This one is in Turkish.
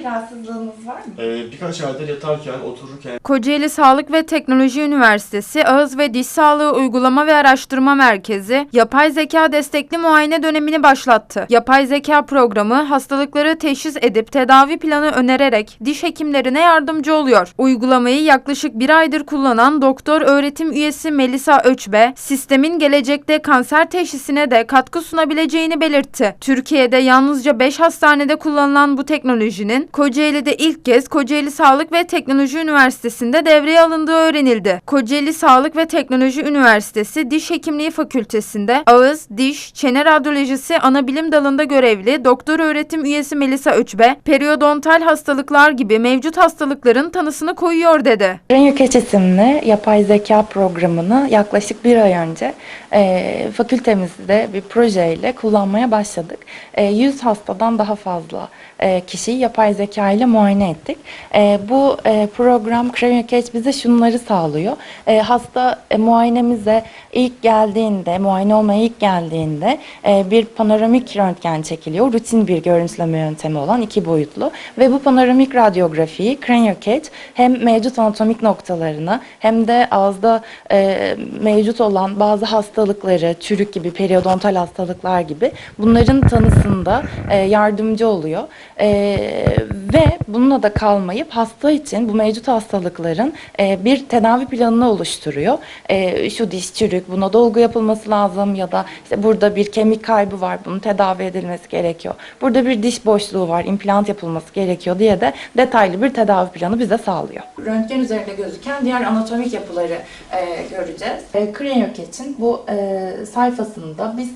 bir rahatsızlığınız var mı? Ee, birkaç aydır yatarken, otururken Kocaeli Sağlık ve Teknoloji Üniversitesi Ağız ve Diş Sağlığı Uygulama ve Araştırma Merkezi yapay zeka destekli muayene dönemini başlattı. Yapay zeka programı hastalıkları teşhis edip tedavi planı önererek diş hekimlerine yardımcı oluyor. Uygulamayı yaklaşık bir aydır kullanan doktor öğretim üyesi Melisa Öçbe, sistemin gelecekte kanser teşhisine de katkı sunabileceğini belirtti. Türkiye'de yalnızca 5 hastanede kullanılan bu teknolojinin Kocaeli'de ilk kez Kocaeli Sağlık ve Teknoloji Üniversitesi'nde devreye alındığı öğrenildi. Kocaeli Sağlık ve Teknoloji Üniversitesi Diş Hekimliği Fakültesinde ağız, diş, çene radyolojisi ana bilim dalında görevli doktor öğretim üyesi Melisa Öçbe, periyodontal hastalıklar gibi mevcut hastalıkların tanısını koyuyor dedi. Renyokeç isimli yapay zeka programını yaklaşık bir ay önce e, fakültemizde bir projeyle kullanmaya başladık. E, 100 hastadan daha fazla e, kişiyi yapay zeka ile muayene ettik. E, bu e, program Renyokeç bize şunları sağlıyor. E, hasta e, muayenemize ilk geldiğinde, muayene olmaya ilk geldiğinde e, bir panoramik röntgen çekiliyor. Rutin bir görüntüleme yöntemi olan iki boyutlu ve bu panoramik radyografiyi Craniocat hem mevcut anatomik noktalarını hem de ağızda e, mevcut olan bazı hastalıkları, çürük gibi, periodontal hastalıklar gibi bunların tanısında e, yardımcı oluyor. E, ve bununla da kalmayıp hasta için bu mevcut hastalıkların e, bir tedavi planını oluşturuyor. E, şu diş çürük, buna dolgu yapılması lazım ya da işte burada bir kemik kaybı var, bunun tedavi edilmesi gerekiyor. Burada bir diş boşluğu var, implant yapılması gerekiyor diye de detaylı bir tedavi planı bize sağlıyor. Röntgen üzerinde gözüken diğer anatomik yapıları e, göreceğiz. E, Craniocat'in bu e, sayfasında biz